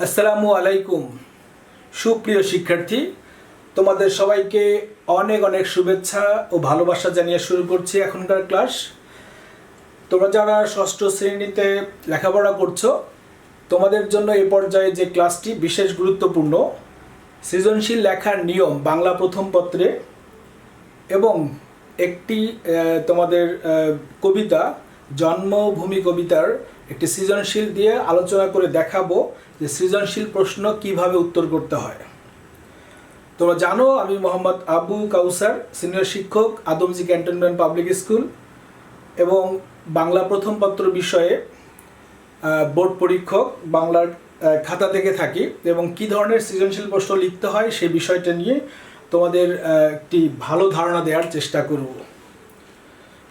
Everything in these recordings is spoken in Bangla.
আসসালামু আলাইকুম। সুপ্রিয় শিক্ষার্থী, তোমাদের সবাইকে অনেক অনেক শুভেচ্ছা ও ভালোবাসা জানিয়ে শুরু করছি এখনকার ক্লাস। তোমরা যারা ষষ্ঠ শ্রেণীতে লেখাপড়া করছ, তোমাদের জন্য এ পর্যায়ে যে ক্লাসটি বিশেষ গুরুত্বপূর্ণ, সৃজনশীল লেখার নিয়ম বাংলা প্রথম পত্রে এবং একটি তোমাদের কবিতা, জন্মভূমি কবিতার একটি সৃজনশীল দিয়ে আলোচনা করে দেখাবো যে সৃজনশীল প্রশ্ন কীভাবে উত্তর করতে হয়। তোমরা জানো, আমি মোহাম্মদ আবু কাউসার, সিনিয়র শিক্ষক, আদমজি ক্যান্টনমেন্ট পাবলিক স্কুল এবং বাংলা প্রথম পত্র বিষয়ে বোর্ড পরীক্ষক বাংলার খাতা থেকে থাকি এবং কি ধরনের সৃজনশীল প্রশ্ন লিখতে হয় সেই বিষয়টা নিয়ে তোমাদের একটি ভালো ধারণা দেওয়ার চেষ্টা করব।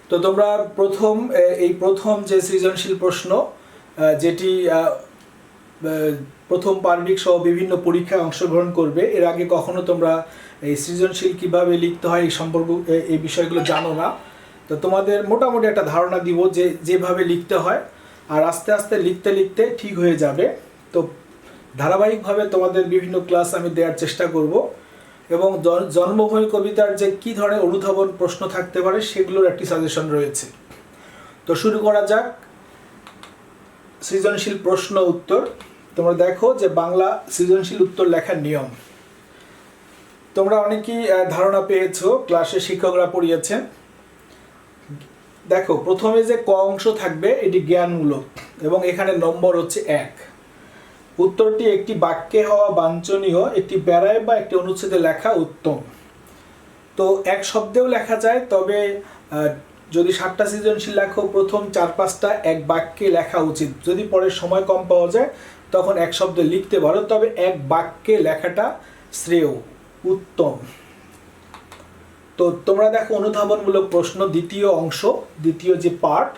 তো তোমরা প্রথম এই প্রথম যে সৃজনশীল প্রশ্ন যেটি প্রথম পার্বিক সহ বিভিন্ন পরীক্ষায় অংশগ্রহণ করবে। এর আগে কখনো তোমরা এই সৃজনশীল কীভাবে লিখতে হয় এই সম্পর্ক এই বিষয়গুলো জানো না। তো তোমাদের মোটামুটি একটা ধারণা দিব যে, যেভাবে লিখতে হয়। আর আস্তে আস্তে লিখতে লিখতে ঠিক হয়ে যাবে। তো ধারাবাহিকভাবে তোমাদের বিভিন্ন ক্লাস আমি দেওয়ার চেষ্টা করব। এবং জন- জন্মভূমি কবিতার যে কী ধরনের অনুধাবন প্রশ্ন থাকতে পারে সেগুলোর একটি সাজেশন রয়েছে। তো শুরু করা যাক। সৃজনশীল প্রশ্ন উত্তর। তোমরা দেখো যে বাংলা সৃজনশীল উত্তর লেখার নিয়ম। তোমরা অনেকেই ধারণা পেয়েছ ক্লাসে শিক্ষকরা পড়িয়েছেন। দেখো, প্রথমে যে ক অংশ থাকবে, এটি জ্ঞানমূলক এবং এখানে নম্বর হচ্ছে এক। উত্তরটি একটি বাক্যে হওয়া বাঞ্ছনীয়, একটি প্যারায় বা একটি অনুচ্ছেদে লেখা উত্তম। তো এক শব্দেও লেখা যায়, তবে যদি সাতটা সৃজনশীল লেখো, প্রথম চার পাঁচটা এক বাক্যে লেখা উচিত। যদি পরে সময় কম পাওয়া যায় তখন এক শব্দে লিখতে পারো, তবে এক বাক্যে লেখাটা শ্রেয়, উত্তম। তো তোমরা দেখো অনুধাবনমূলক প্রশ্ন, দ্বিতীয় অংশ, দ্বিতীয় যে পার্ট,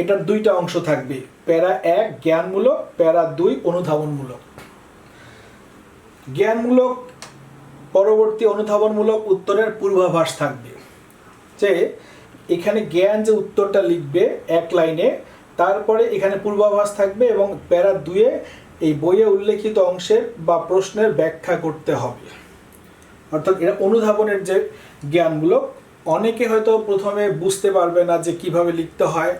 এটার দুইটা অংশ থাকবে। প্যারা এক, জ্ঞানমূলক, প্যারা দুই, অনুধাবনমূলক। জ্ঞানমূলক, পরবর্তী অনুধাবনমূলক উত্তরের পূর্বাভাস থাকবে যে এখানে জ্ঞান যে উত্তরটা লিখবে এক লাইনে, তারপরে এখানে পূর্বাভাস থাকবে এবং প্যারা দুয়ে এই বইয়ে উল্লেখিত অংশের বা প্রশ্নের ব্যাখ্যা করতে হবে। অর্থাৎ এটা অনুধাবনের যে জ্ঞানগুলো, অনেকে হয়তো প্রথমে বুঝতে পারবে না যে কীভাবে লিখতে হয়।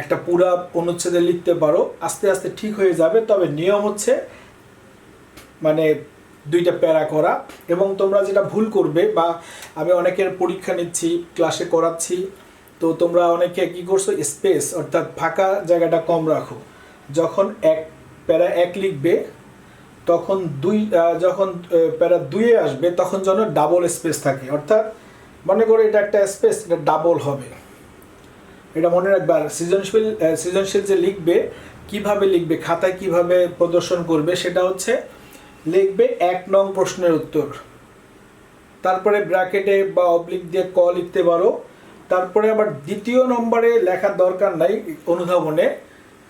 একটা পুরা অনুচ্ছেদে লিখতে পারো, আস্তে আস্তে ঠিক হয়ে যাবে। তবে নিয়ম হচ্ছে মানে দুইটা প্যারা করা এবং তোমরা যেটা ভুল করবে বা আমি অনেকের পরীক্ষা নিচ্ছি, ক্লাসে করাচ্ছি, তো তোমরা অনেকে কি করছ? স্পেস, অর্থাৎ ফাঁকা জায়গাটা কম রাখো। যখন এক প্যারা এক লিখবে, তখন দুই যখন প্যারা দুইয়ে আসবে, তখন যেন ডাবল স্পেস থাকে। অর্থাৎ মনে করো এটা একটা স্পেস এটা ডাবল হবে। এটা মনে রাখবে, সৃজনশীল সৃজনশীল যে লিখবে, কীভাবে লিখবে, খাতায় কীভাবে প্রদর্শন করবে, সেটা হচ্ছে লিখবে এক নং প্রশ্নের উত্তর। তারপরে ব্র্যাকেটে বা অবলিক দিয়ে ক লিখতে পারো। তারপরে আবার দ্বিতীয় নম্বরে লেখার দরকার নাই অনুধাবনে।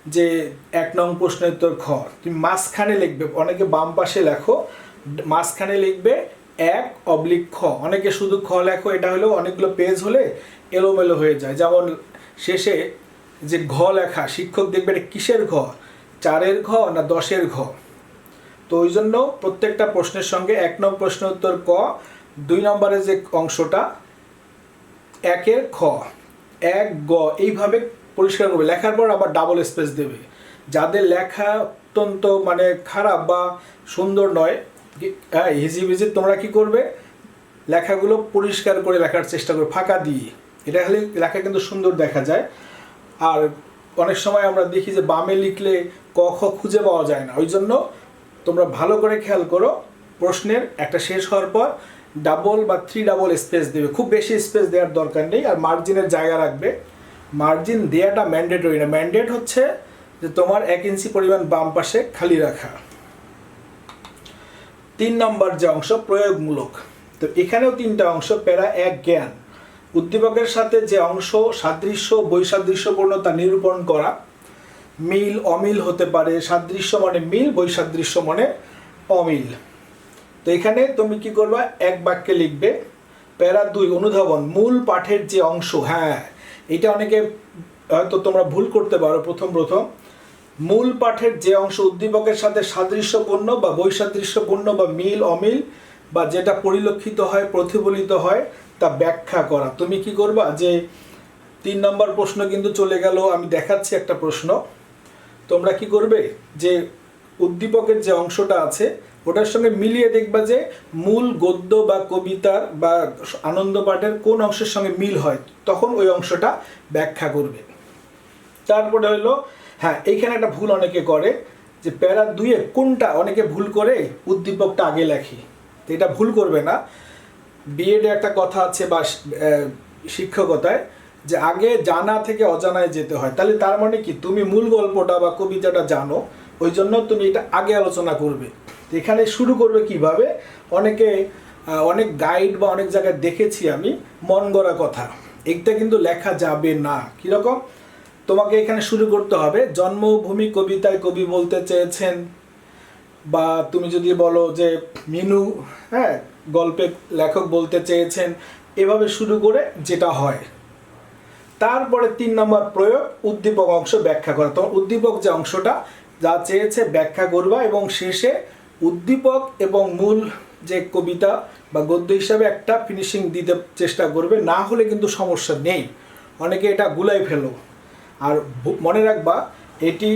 যে এক নং প্রশ্নের উত্তর খ। তুমি মাঝখানে লিখবে, অনেকে বাম পাশে লেখো, মাঝখানে লিখবে এক অবলিক খ। অনেকে শুধু খ লেখো, এটা হলেও অনেকগুলো পেজ হলে এলোমেলো হয়ে যায়। যেমন শেষে যে ঘ লেখা, শিক্ষক দেখবে এটা কিসের ঘ? চারের ঘ না দশের ঘ? তো ওই জন্য প্রত্যেকটা প্রশ্নের সঙ্গে এক নং প্রশ্ন উত্তর ক, দুই নম্বরের যে অংশটা, একের খ। এক গ, এইভাবে পরিষ্কার করবে। লেখার পর আবার ডাবল স্পেস দেবে। যাদের লেখা অত্যন্ত মানে খারাপ বা সুন্দর নয় হ্যাঁ হিজিবিজি তোমরা কি করবে? লেখাগুলো পরিষ্কার করে লেখার চেষ্টা করবে, ফাঁকা দিয়ে। এটা হলে লেখা কিন্তু সুন্দর দেখা যায়। আর অনেক সময় আমরা দেখি যে বামে লিখলে ক, খ খুঁজে পাওয়া যায় না। ওই জন্য তোমরা ভালো করে খেয়াল করো, প্রশ্নের একটা শেষ হওয়ার পর ডাবল বা থ্রি ডাবল স্পেস দেবে। খুব বেশি স্পেস দেওয়ার দরকার নেই, আর মার্জিনের জায়গা রাখবে। মার্জিন দেওয়াটা ম্যান্ডেটরি না। ম্যান্ডেট হচ্ছে যে তোমার এক ইঞ্চি পরিমাণ বাম পাশে খালি রাখা। তিন নম্বর যে অংশ, প্রয়োগমূলক। তো এখানেও তিনটা অংশ, প্যারা এক জ্ঞান। উদ্দীপকের সাথে যে অংশ, সাদৃশ্য বৈসাদৃশ্যপূর্ণ তা নিরূপণ করা। মিল, অমিল হতে পারে। সাদৃশ্য মানে মিল, বৈসাদৃশ্য মানে অমিল। তো এখানে তুমি কি করবা? এক বাক্যে লিখবে, প্যারা দুই, অনুধাবন। মূল পাঠের যে অংশ হ্যাঁ এটা অনেকে হয়তো তোমরা ভুল করতে পারো প্রথম প্রথম। মূল পাঠের যে অংশ উদ্দীপকের সাথে সাদৃশ্যপূর্ণ বা বৈসাদৃশ্যপূর্ণ বা মিল, অমিল বা যেটা পরিলক্ষিত হয়, প্রতিফলিত হয়, তা ব্যাখ্যা করা। তুমি কি করবা? যে তিন নম্বর প্রশ্ন কিন্তু চলে গেল, আমি দেখাচ্ছি একটা প্রশ্ন। তোমরা কি করবে? যে উদ্দীপকের যে অংশটা আছে, ওটার সঙ্গে মিলিয়ে দেখবা যে মূল গদ্য বা কবিতার বা আনন্দ পাঠের কোন অংশের সঙ্গে মিল হয়, তখন ওই অংশটা ব্যাখ্যা করবে। তারপরে হলো হ্যাঁ এইখানে একটা ভুল অনেকে করে, যে প্যারা দুইয়ে কোনটা অনেকে ভুল করে, উদ্দীপকটা আগে লেখে। তো এটা ভুল করবে না। বিএডে একটা কথা আছে বা শিক্ষকতায়, যে আগে জানা থেকে অজানায় যেতে হয়। তাহলে তার মানে কি? তুমি মূল গল্পটা বা কবিতাটা জানো ওই জন্য তুমি এটা আগে আলোচনা করবে। এখানে শুরু করবে কীভাবে? অনেকে অনেক গাইড বা অনেক জায়গায় দেখেছি আমি, মন গড়া কথা। এটা কিন্তু লেখা যাবে না। কীরকম? তোমাকে এখানে শুরু করতে হবে। জন্মভূমি কবিতায় কবি বলতে চেয়েছেন, বা তুমি যদি বলো যে মিনু হ্যাঁ গল্পে লেখক বলতে চেয়েছেন, এভাবে শুরু করে যেটা হয়। তারপরে তিন নম্বর প্রয়োগ, উদ্দীপক অংশ ব্যাখ্যা করা। তোমার উদ্দীপক যে অংশটা যা চেয়েছে ব্যাখ্যা করবা এবং শেষে উদ্দীপক এবং মূল যে কবিতা বা গদ্য হিসাবে একটা ফিনিশিং দিতে চেষ্টা করবে, না হলে কিন্তু সমস্যা নেই। অনেকে এটা গুলাই ফেলো। আর মনে রাখবা, এটি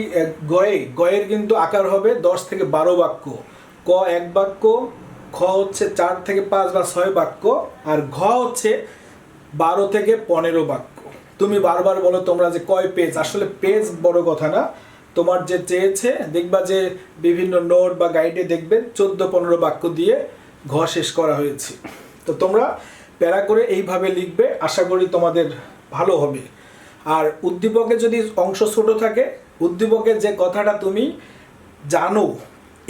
গয়ে, গয়ের কিন্তু আকার হবে দশ থেকে বারো বাক্য। ক এক বাক্য, খ হচ্ছে চার থেকে পাঁচ বা ছয় বাক্য, আর ঘ হচ্ছে বারো থেকে পনেরো বাক্য। তুমি বারবার বলো তোমরা যে কয় পেজ আসলে পেজ বড় কথা না। তোমার যে চেয়েছে, দেখবা যে বিভিন্ন নোট বা গাইডে দেখবে চোদ্দ পনেরো বাক্য দিয়ে ঘ শেষ করা হয়েছে। তো তোমরা প্যারা করে এইভাবে লিখবে, আশা করি তোমাদের ভালো হবে। আর উদ্দীপকে যদি অংশ ছোট থাকে উদ্দীপকের যে কথাটা তুমি জানো,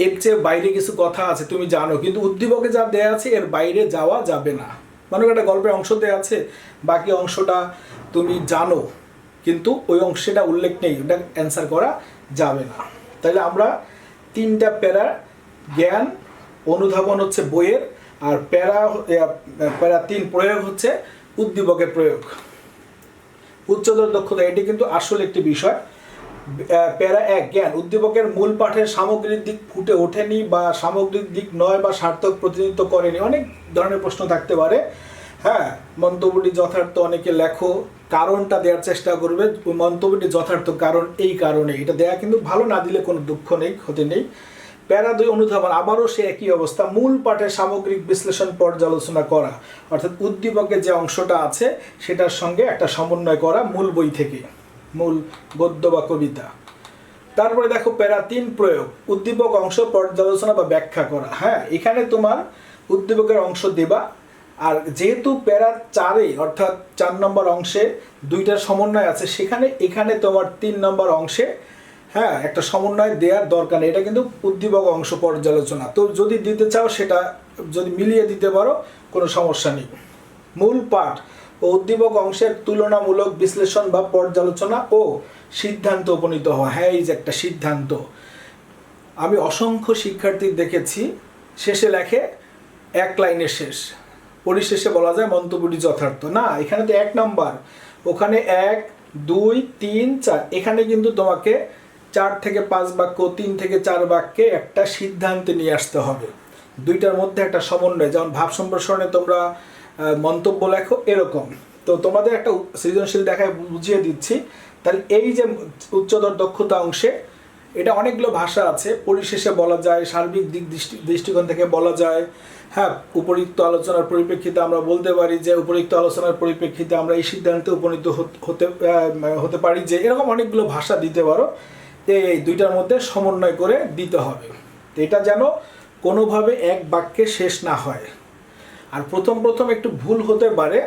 এর চেয়ে বাইরে কিছু কথা আছে তুমি জানো, কিন্তু উদ্দীপকে যা দেয়া আছে, এর বাইরে যাওয়া যাবে না। মানে একটা গল্পের অংশ দেয়া আছে, বাকি অংশটা তুমি জানো, কিন্তু ওই অংশটা উল্লেখ নেই, ওটা অ্যান্সার করা যাবে না। তাহলে আমরা তিনটা প্যারা, জ্ঞান, অনুধাবন হচ্ছে বইয়ের, আর প্যারা প্যারা তিন প্রয়োগ হচ্ছে উদ্দীপকের প্রয়োগ। উচ্চতর দক্ষতা, এটি কিন্তু আসল একটি বিষয়। প্যারা এক, জ্ঞান, উদ্দীপকের মূল পাঠের সামগ্রিক দিক ফুটে ওঠেনি বা সামগ্রিক দিক নয় বা সার্থক প্রতিনিধিত্ব করেনি। অনেক ধরনের প্রশ্ন থাকতে পারে। হ্যাঁ মন্তব্যটি যথার্থ অনেকে লেখো, কারণটা দেওয়ার চেষ্টা করবে, মন্তব্যটি যথার্থ কারণ এই কারণে। এটা দেয়া কিন্তু ভালো, না দিলে কোনো দুঃখ নেই, ক্ষতি নেই। প্যারা দুই অনুধাবন, আবারও সে একই অবস্থা, মূল পাঠের সামগ্রিক বিশ্লেষণ পর্যালোচনা করা, অর্থাৎ উদ্দীপকের যে অংশটা আছে, সেটার সঙ্গে একটা সমন্বয় করা মূল বই থেকে, মূল গদ্য বা কবিতা। তারপরে দেখো, প্যারা তিন প্রয়োগ, উদ্দীপক অংশ পর্যালোচনা বা ব্যাখ্যা করা। হ্যাঁ এখানে তোমার উদ্দীপকের অংশ দেবা আর যেহেতু প্যারা চারে, অর্থাৎ চার নম্বর অংশে দুইটার সমন্বয় আছে, সেখানে, এখানে তোমার তিন নম্বর অংশে হ্যাঁ একটা সমন্বয় দেওয়ার দরকার নেই। এটা কিন্তু উদ্দীপক অংশ পর্যালোচনা। তো যদি দিতে চাও, সেটা যদি মিলিয়ে দিতে পারো, কোনো সমস্যা নেই। মূল পাঠ, ও উদ্দীপক অংশের তুলনামূলক বিশ্লেষণ বা পর্যালোচনা ও সিদ্ধান্ত উপনীত হওয়া। হ্যাঁ এই যে একটা সিদ্ধান্ত। আমি অসংখ্য শিক্ষার্থী দেখেছি, শেষে লেখে, এক লাইনে শেষ। পরিশেষে বলা যায় মন্তব্যটি যথার্থ। না, এখানে তো এক নাম্বার। ওখানে এক, দুই, তিন, চার। এখানে কিন্তু তোমাকে চার থেকে পাঁচ বাক্য, তিন থেকে চার বাক্যে একটা সিদ্ধান্তে নিয়ে আসতে হবে। দুইটার মধ্যে একটা সমন্বয়। যেমন ভাব সম্প্রসারণে তোমরা মন্তব্য লেখো এরকম। তো তোমাদের একটা সৃজনশীল দেখায় বুঝিয়ে দিচ্ছি। তাহলে এই যে উচ্চতর দক্ষতা অংশে, এটা অনেকগুলো ভাষা আছে। পরিশেষে বলা যায়, সার্বিক দিক দৃষ্টি দৃষ্টিকোণ থেকে বলা যায় হ্যাঁ উপরিক্ত আলোচনার পরিপ্রেক্ষিতে আমরা বলতে পারি যে, উপরিক্ত আলোচনার পরিপ্রেক্ষিতে আমরা এই সিদ্ধান্তে উপনীত হতে হতে পারি যে, এরকম অনেকগুলো ভাষা দিতে পারো। এই দুইটার মধ্যে সমন্বয় করে দিতে হবে। এটা যেন কোনোভাবে এক বাক্যে শেষ না হয়। আর প্রথম প্রথম একটু ভুল হতে পারে,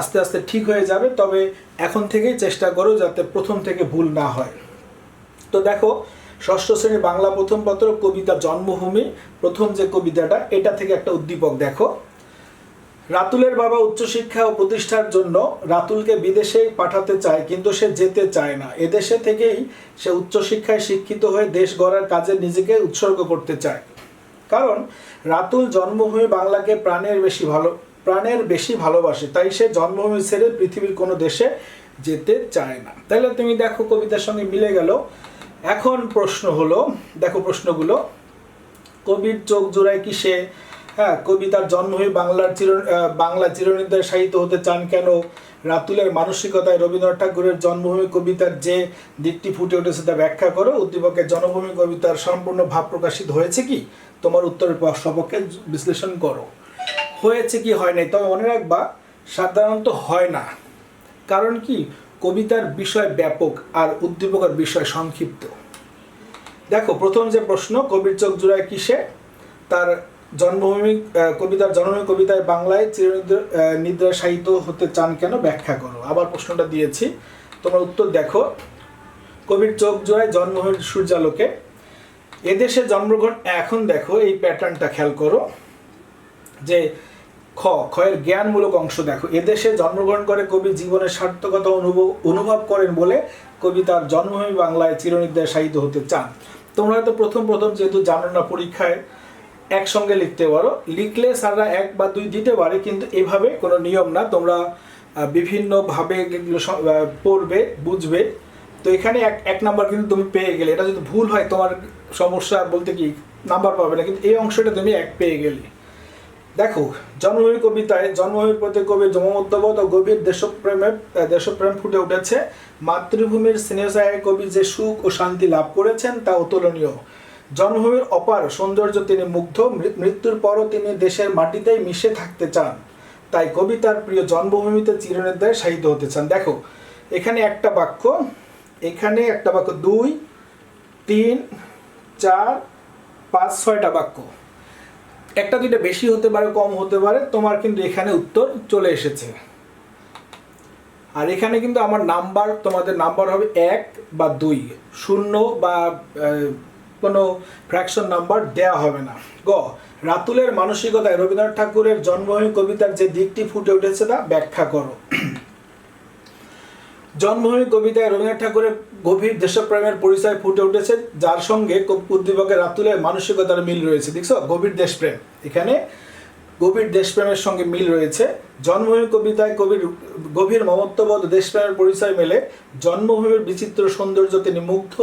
আস্তে আস্তে ঠিক হয়ে যাবে, তবে এখন থেকেই চেষ্টা করো যাতে প্রথম থেকে ভুল না হয়। তো দেখো ষষ্ঠ শ্রেণির বাংলা প্রথম পত্র কবিতা জন্মভূমি। প্রথম যে কবিতাটা, এটা থেকে একটা উদ্দীপক দেখো। রাতুলের বাবা উচ্চশিক্ষা ও প্রতিষ্ঠার জন্য রাতুলকে বিদেশে পাঠাতে চায়, কিন্তু সে যেতে চায় না। এদেশে থেকেই সে উচ্চশিক্ষায় শিক্ষিত হয়ে দেশ গড়ার কাজে নিজেকে উৎসর্গ করতে চায়। কারণ রাতুল জন্মভূমি বাংলাকে প্রাণের বেশি ভালো, প্রাণের বেশি ভালোবাসে, তাই সে জন্মভূমি ছেড়ে পৃথিবীর কোনো দেশে যেতে চায় না। তাহলে তুমি দেখো কবিতার সঙ্গে মিলে গেল। এখন প্রশ্ন হলো, দেখো প্রশ্নগুলো। কবির চোখ জোড়ায় কিসে? হ্যাঁ কবি তার জন্মভূমি বাংলার চির বাংলা চিরনির্দয় সাহিত্য হতে চান কেন? রাতুলের মানসিকতায় রবীন্দ্রনাথ ঠাকুরের জন্মভূমি কবিতার যে দিকটি ফুটে উঠেছে তা ব্যাখ্যা করো। উদ্দীপকের জন্মভূমি কবিতার সম্পূর্ণ ভাব প্রকাশিত হয়েছে কি? তোমার উত্তরের সপক্ষে বিশ্লেষণ করো। হয়েছে কি, হয় নাই? তবে মনে রাখবা, সাধারণত হয় না। কারণ কি? কবিতার বিষয় ব্যাপক আর উদ্দীপকের বিষয় সংক্ষিপ্ত। দেখো, প্রথম যে প্রশ্ন, কবির চোখ জোড়ায় কিসে? তার জন্মভূমি কবিতার জন্মভূমি কবিতায় বাংলায় চিরনিদ্রা নিদ্রা সাহিত্য হতে চান কেন? ব্যাখ্যা করো। আবার প্রশ্নটা দিয়েছি। তোমার উত্তর দেখো। কবির চোখ জোড়ায় জন্মভূমির সূর্যালোকে। এদেশে জন্মগ্রহণ, এখন দেখো, এই প্যাটার্নটা খেয়াল করো। যে খ, ক্ষয়ের জ্ঞানমূলক অংশ দেখো। এদেশে জন্মগ্রহণ করে কবি জীবনের সার্থকতা অনুভব অনুভব করেন বলে কবি তার জন্মভূমি বাংলায় চিরনিদ্রায় সাহিত্য হতে চান। তোমরা হয়তো প্রথম প্রথম যেহেতু জানো না পরীক্ষায় একসঙ্গে লিখতে পারো। লিখলে স্যাররা এক বা দুই দিতে পারে, কিন্তু এভাবে কোনো নিয়ম না। তোমরা বিভিন্নভাবে পড়বে, বুঝবে। তো এখানে এক এক নাম্বার কিন্তু তুমি পেয়ে গেলে। এটা যদি ভুল হয়, তোমার সমস্যা বলতে কি নাম্বার পাবে না, কিন্তু এই অংশটা তুমি এক পেয়ে গেলে। দেখো জন্মভূমি কবিতায় জন্মভূমির প্রতি কবির জমমধ্যবোধ ও গভীর দেশপ্রেমের দেশপ্রেম ফুটে উঠেছে। মাতৃভূমির স্নেহসায় কবি যে সুখ ও শান্তি লাভ করেছেন, তা অতুলনীয়। জন্মভূমির অপার সৌন্দর্য তিনি মুগ্ধ মৃত্যুর পরও তিনি দেশের মাটিতেই মিশে থাকতে চান। তাই কবি তার প্রিয় জন্মভূমিতে চিরনির্দয় সাহিত্য হতে চান। দেখো, এখানে একটা বাক্য, এখানে একটা বাক্য, দুই, তিন, চার, পাঁচ, ছয়টা বাক্য। একটা দুইটা বেশি হতে পারে, কম হতে পারে, তোমার কিন্তু এখানে উত্তর চলে এসেছে। আর এখানে কিন্তু আমার নাম্বার, তোমাদের নাম্বার হবে এক বা দুই, শূন্য বা কোনো ফ্র্যাকশন নাম্বার দেয়া হবে না। গ, রাতুলের মানসিকতায় রবীন্দ্রনাথ ঠাকুরের জন্মভূমি কবিতার যে দিকটি ফুটে উঠেছে তা ব্যাখ্যা করো। জন্মভূমি কবিতায় রবীন্দ্রনাথ ঠাকুরের গভীর দেশপ্রেমের পরিচয় ফুটে উঠেছে, যার সঙ্গে উদ্দীপকের রাতুলের মানসিকতার মিল রয়েছে। দেখছ? গভীর দেশপ্রেম। এখানে গভীর দেশপ্রেমের সঙ্গে মিল রয়েছে। জন্মভূমি কবিতায় কবির গভীর মমত্ববোধ দেশপ্রেমের পরিচয় মেলে। জন্মভূমির বিচিত্র সৌন্দর্য তিনি মুগ্ধ,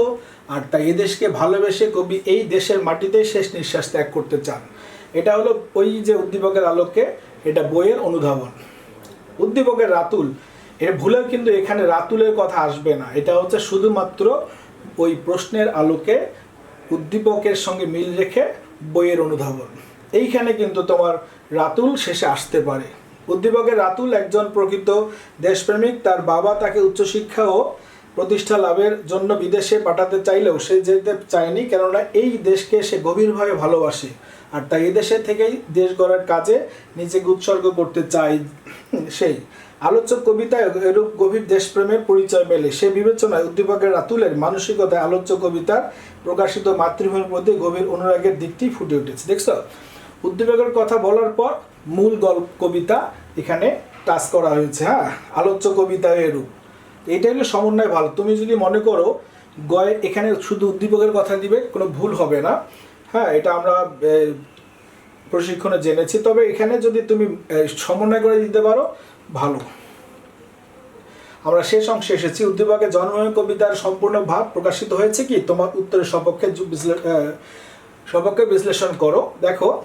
আর তাই এদেশকে ভালোবেসে কবি এই দেশের মাটিতেই শেষ নিঃশ্বাস ত্যাগ করতে চান। এটা হলো ওই যে উদ্দীপকের আলোকে, এটা বইয়ের অনুধাবন। উদ্দীপকের রাতুল এর ভুলেও কিন্তু এখানে রাতুলের কথা আসবে না। এটা হচ্ছে শুধুমাত্র ওই প্রশ্নের আলোকে উদ্দীপকের সঙ্গে মিল রেখে বইয়ের অনুধাবন। এইখানে কিন্তু তোমার রাতুল শেষে আসতে পারে। উদ্দীপকের রাতুল একজন প্রকৃত দেশপ্রেমিক, তার বাবা তাকে উচ্চশিক্ষা ও প্রতিষ্ঠা লাভের জন্য বিদেশে পাঠাতে চাইলেও সে যেতে চায়নি, কেননা এই দেশকে সে গভীরভাবে ভালোবাসে। আর তাই এদেশে থেকেই দেশ গড়ার কাজে নিজেকে উৎসর্গ করতে চায় সেই। আলোচ্য কবিতায় এরূপ গভীর দেশপ্রেমের পরিচয় মেলে। সে বিবেচনায় উদ্দীপকের রাতুলের মানসিকতায় আলোচ্য কবিতার প্রকাশিত মাতৃভূমির মধ্যে গভীর অনুরাগের দিকটি ফুটে উঠেছে। দেখছ? উদ্দীপকের কথা বলার পর মূল গল্প কবিতা এখানে টাচ করা হয়েছে হ্যাঁ? আলোচ্য কবিতা এরূপ। এইটা হলো সমন্বয় ভালো। তুমি যদি মনে করো গয় এখানে শুধু উদ্দীপকের কথা দিবে, কোনো ভুল হবে না। হ্যাঁ এটা আমরা প্রশিক্ষণে জেনেছি। তবে এখানে যদি তুমি সমন্বয় করে দিতে পারো ভালো। আমরা শেষ অংশে এসেছি। উদ্দীপকের জন্মভূমি কবিতার সম্পূর্ণ ভাব প্রকাশিত হয়েছে কি? তোমার উত্তরের সপক্ষে সপক্ষে বিশ্লেষণ করো। দেখো,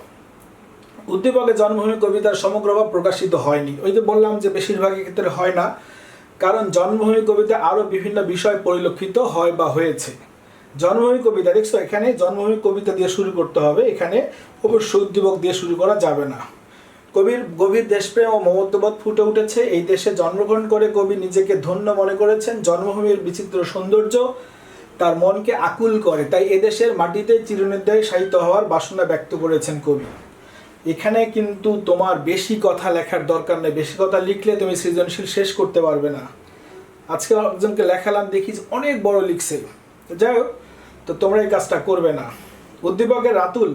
উদ্দীপকের জন্মভূমি কবিতার সমগ্র ভাব প্রকাশিত হয়নি। ওই যে বললাম যে বেশিরভাগের ক্ষেত্রে হয় না, কারণ জন্মভূমি কবিতা আরও বিভিন্ন বিষয় পরিলক্ষিত হয় বা হয়েছে। জন্মভূমি কবিতা, দেখছ এখানে জন্মভূমি কবিতা দিয়ে শুরু করতে হবে। এখানে অবশ্যই উদ্দীপক দিয়ে শুরু করা যাবে না। কবির, গভীর দেশপ্রেম ও মমত্ববোধ ফুটে উঠেছে। এই দেশে জন্মগ্রহণ করে কবি নিজেকে ধন্য মনে করেছেন। জন্মভূমির বিচিত্র সৌন্দর্য তার মনকে আকুল করে। তাই এদেশের মাটিতে চিরনির্দয় সাহিত্য হওয়ার বাসনা ব্যক্ত করেছেন কবি। এখানে কিন্তু তোমার বেশি কথা লেখার দরকার নেই। বেশি কথা লিখলে তুমি সৃজনশীল শেষ করতে পারবে না। আজকে একজনকে লেখালাম, দেখি অনেক বড় লিখছে। যাই হোক, তো তোমরা এই কাজটা করবে না। উদ্দীপকের রাতুল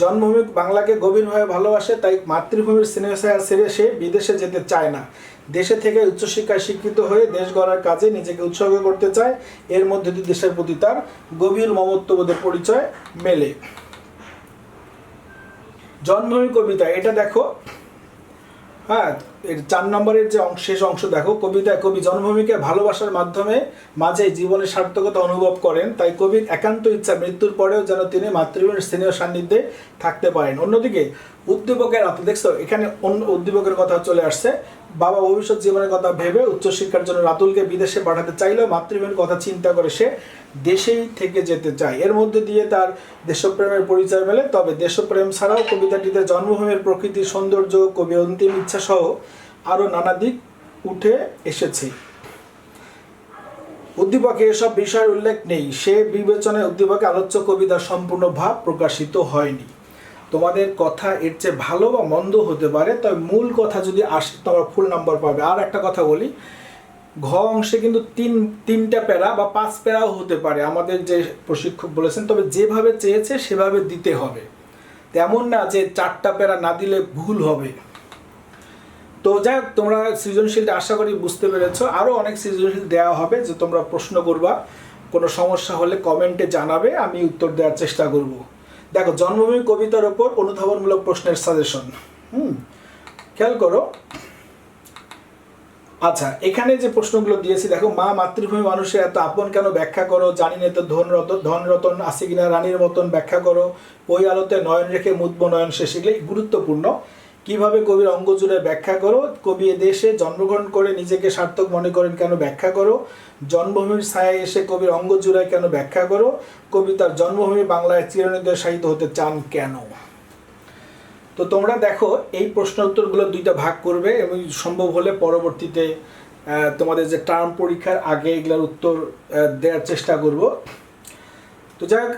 জন্মভূমি বাংলাকে গভীরভাবে ভালোবাসে, তাই মাতৃভূমির স্নেহসায়া ছেড়ে সে বিদেশে যেতে চায় না। দেশে থেকে উচ্চশিক্ষায় শিক্ষিত হয়ে দেশ গড়ার কাজে নিজেকে উৎসর্গ করতে চায়। এর মধ্যে দিয়ে দেশের প্রতি তার গভীর মমত্ববোধের পরিচয় মেলে। জন্মভূমি কবিতা, এটা দেখো। হ্যাঁ এর চার নম্বরের যে শেষ অংশ দেখো, কবিতায় কবি জন্মভূমিকে ভালোবাসার মাধ্যমে মাঝে জীবনের সার্থকতা অনুভব করেন, তাই কবির একান্ত ইচ্ছা মৃত্যুর পরেও যেন তিনি মাতৃভূমির স্থানীয় সান্নিধ্যে থাকতে পারেন। অন্যদিকে উদ্দীপকের আপনি দেখছ, এখানে অন্য উদ্দীপকের কথা চলে আসছে বাবা ভবিষ্যৎ জীবনের কথা ভেবে উচ্চশিক্ষার জন্য রাতুলকে বিদেশে পাঠাতে চাইলেও মাতৃভূমির কথা চিন্তা করে সে দেশেই থেকে যেতে চায়। এর মধ্যে দিয়ে তার দেশপ্রেমের পরিচয় মেলে, তবে দেশপ্রেম ছাড়াও কবিতাটিতে জন্মভূমির প্রকৃতির সৌন্দর্য, কবি অন্তিম ইচ্ছা সহ আরও নানা দিক উঠে এসেছে। উদ্দীপকে এসব বিষয়ের উল্লেখ নেই। সে বিবেচনায় উদ্দীপকে আলোচ্য কবিতার সম্পূর্ণ ভাব প্রকাশিত হয়নি। তোমাদের কথা এর চেয়ে ভালো বা মন্দ হতে পারে তবে মূল কথা যদি আসে তোমরা ফুল নাম্বার পাবে। আর একটা কথা বলি ঘ অংশে কিন্তু তিন তিনটা প্যারা বা পাঁচ প্যারাও হতে পারে আমাদের যে প্রশিক্ষক বলেছেন তবে যেভাবে চেয়েছে সেভাবে দিতে হবে। তেমন না যে চারটা প্যারা না দিলে ভুল হবে। তো যাই হোক, তোমরা সৃজনশীলটা আশা করি বুঝতে পেরেছ। আরও অনেক সৃজনশীল দেওয়া হবে যে তোমরা প্রশ্ন করবা কোনো সমস্যা হলে কমেন্টে জানাবে আমি উত্তর দেওয়ার চেষ্টা করব। দেখো, জন্মভূমি কবিতার ওপর অনুধাবনমূলক প্রশ্নের সাজেশন হুম, খেয়াল করো। আচ্ছা এখানে যে প্রশ্নগুলো দিয়েছি, দেখো, মা মাতৃভূমি মানুষের এত আপন কেন ব্যাখ্যা করো? জানি না তো ধন ধন রতন আছে কিনা, রানীর মতন ব্যাখ্যা করো। ওই আলোতে নয়ন রেখে মুদব নয়ন শেষ এগুলি গুরুত্বপূর্ণ। কীভাবে কবির অঙ্গ জুড়ে ব্যাখ্যা করো? কবি দেশে জন্মগ্রহণ করে নিজেকে সার্থক মনে করেন কেন ব্যাখ্যা করো? জন্মভূমির ছায়ায় এসে কবির অঙ্গ জুড়ায় কেন ব্যাখ্যা করো? কবি তার জন্মভূমি বাংলায় চিরনির্দেশায়িত হতে চান কেন? তো তোমরা দেখো, এই প্রশ্ন উত্তরগুলো দুইটা ভাগ করবে এবং সম্ভব হলে পরবর্তীতে তোমাদের যে টার্ম পরীক্ষার আগে এগুলোর উত্তর দেওয়ার চেষ্টা করব। তো যাক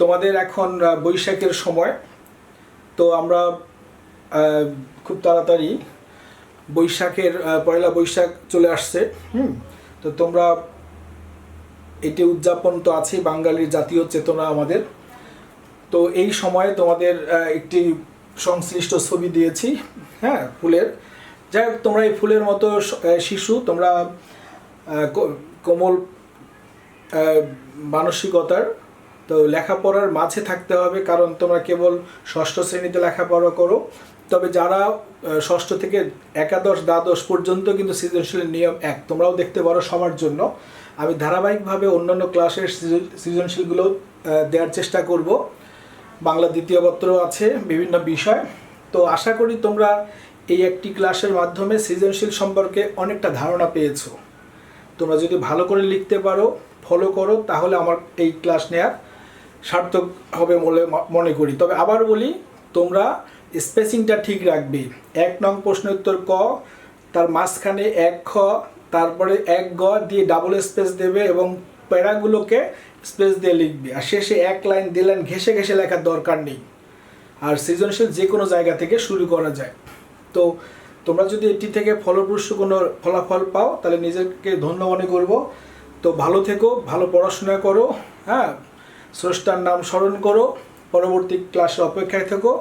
তোমাদের এখন বৈশাখের সময়। তো আমরা খুব তাড়াতাড়ি বৈশাখের পয়লা বৈশাখ চলে আসছে, হুম? তো তোমরা, এটি উদযাপন তো আছেই, বাঙালির জাতীয় চেতনা আমাদের। তো এই সময়ে তোমাদের একটি সংশ্লিষ্ট ছবি দিয়েছি হ্যাঁ ফুলের। যাই হোক, তোমরা এই ফুলের মতো শিশু, তোমরা কোমল মানসিকতার তো লেখাপড়ার মাঝে থাকতে হবে, কারণ তোমরা কেবল ষষ্ঠ শ্রেণীতে লেখাপড়া করো। তবে যারা ষষ্ঠ থেকে একাদশ, দ্বাদশ পর্যন্ত কিন্তু সৃজনশীলের নিয়ম এক, তোমরাও দেখতে পারো সবার জন্য। আমি ধারাবাহিকভাবে অন্যান্য ক্লাসের সৃজনশীলগুলো দেওয়ার চেষ্টা করব। বাংলা দ্বিতীয় পত্র আছে, বিভিন্ন বিষয়। তো আশা করি তোমরা এই একটি ক্লাসের মাধ্যমে সৃজনশীল সম্পর্কে অনেকটা ধারণা পেয়েছ। তোমরা যদি ভালো করে লিখতে পারো ফলো করো, তাহলে আমার এই ক্লাস নেওয়ার সার্থক হবে বলে মনে করি। তবে আবার বলি, তোমরা স্পেসিংটা ঠিক রাখবে। এক নং প্রশ্ন উত্তর ক, তার মাঝখানে এক খ, তারপরে এক গ দিয়ে ডাবল স্পেস দেবে এবং প্যারাগুলোকে স্পেস দিয়ে লিখবে। আর শেষে এক লাইন দিলেন ঘেসে ঘেসে লেখার দরকার নেই। আর সৃজনশীল যে কোনো জায়গা থেকে শুরু করা যায়। তো তোমরা যদি এটি থেকে ফলপ্রসূ কোনো ফলাফল পাও, তাহলে নিজেকে ধন্য মনে করব। তো ভালো থেকো, ভালো পড়াশোনা করো হ্যাঁ? স্রষ্টার নাম স্মরণ করো, পরবর্তী ক্লাসে অপেক্ষায় থেকো।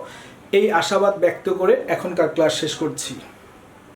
এই আশাবাদ ব্যক্ত করে এখনকার ক্লাস শেষ করছি।